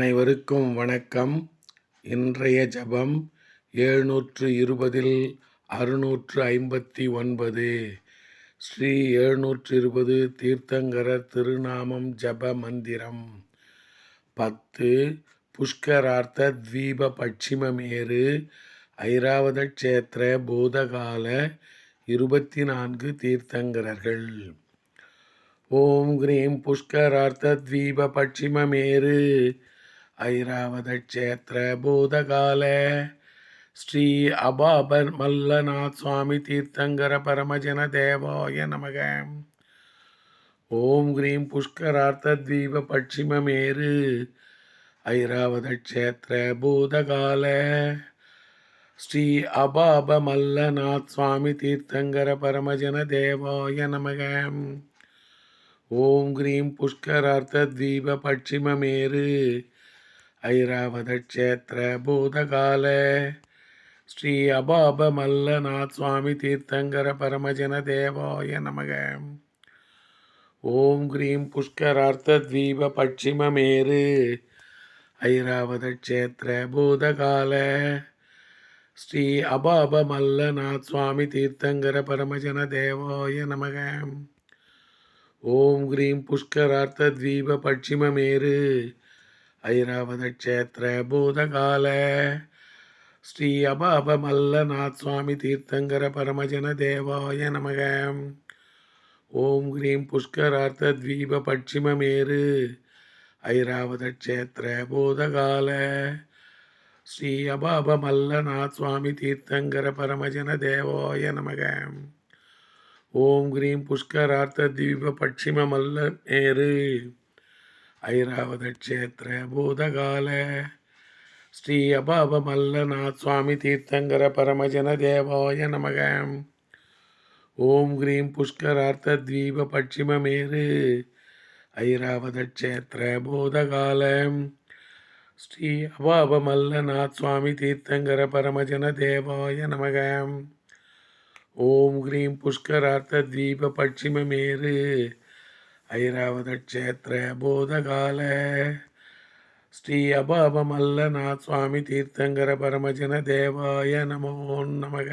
அனைவருக்கும் வணக்கம். இன்றைய ஜபம் எழுநூற்று இருபதில் அறுநூற்று ஐம்பத்தி ஒன்பது. ஸ்ரீ எழுநூற்று இருபது தீர்த்தங்கரர் திருநாமம் ஜப மந்திரம். பத்து புஷ்கரார்த்த தீப பட்சிமமேறு ஐராவத க்ஷேத்திர பூதகால இருபத்தி நான்கு தீர்த்தங்கரர்கள். ஓம் கிரீம் புஷ்கரார்த்த தீப பட்சிமமேரு ஐராவதக்ஷேத்திரபூதகால ஸ்ரீ அபாபர் மல்லநாத் சுவாமி தீர்த்தங்கர பரமஜன தேவாய நமக ஓம் கிரீம் புஷ்கரார்த்த தீப பட்சிமமேரு ஐராவதக்ஷேத்திரபூதகால ஸ்ரீ அபாப மல்லநாத் சுவாமி தீர்த்தங்கர பரமஜன தேவாய நமக ஓம் கிரீம் புஷ்கரார்த்த தீப பட்சிமமேரு ஐராவதக்ஷேத்திர பூதகால ஸ்ரீ அபாப மல்லநாத் சுவாமி தீர்த்தங்கர பரமஜன தேவாய நமக. ஓம் கிரீம் புஷ்கரார்த்தத்வீப பட்சிமமேரு ஐராவதக்ஷேத்திர பூதகால ஸ்ரீ அபாப மல்லநாத் சுவாமி தீர்த்தங்கர பரமஜன தேவாய நமக. ஓம் கிரீம் புஷ்கரார்த்தத்வீப பட்சிமமேரு ஐராவதக்ஷேத்திர பூதகால ஸ்ரீ அபாப மல்லநாத் சுவாமி தீர்த்தங்கர பரமஜன தேவாய நமக. ஓம் கிரீம் புஷ்கரார்த்த தீப பட்சிமமேரு ஐராவதக்ஷேத்திர பூதகால ஸ்ரீ அபாப மல்லநாத் சுவாமி தீர்த்தங்கர பரமஜன தேவாய நமக. ஓம் கிரீம் புஷ்கரார்த்த தீப பட்சிம மல்ல ஐராவத ஐராவதக்ஷேத்திர பூதகால ஸ்ரீ அபாப மல்லநாத் சுவாமி தீர்த்தங்கர பரமஜன தேவாய நமக ஓம் கிரீம் புஷ்கரார்த்த தீப பட்சிமமேரு ஐராவதக்ஷேத்திர பூதகால ஸ்ரீ அபாப மல்லநாத் சுவாமி தீர்த்தங்கர பரமஜன தேவாய நமக ஓம் கிரீம் புஷ்கரார்த்த தீப பட்சிமமேரு ஐராவதக்ஷேத்திர பூதகால ஸ்ரீ அபாபமல்லநாத் சுவாமி தீர்த்தங்கர பரமஜன தேவாய நமோ நமக.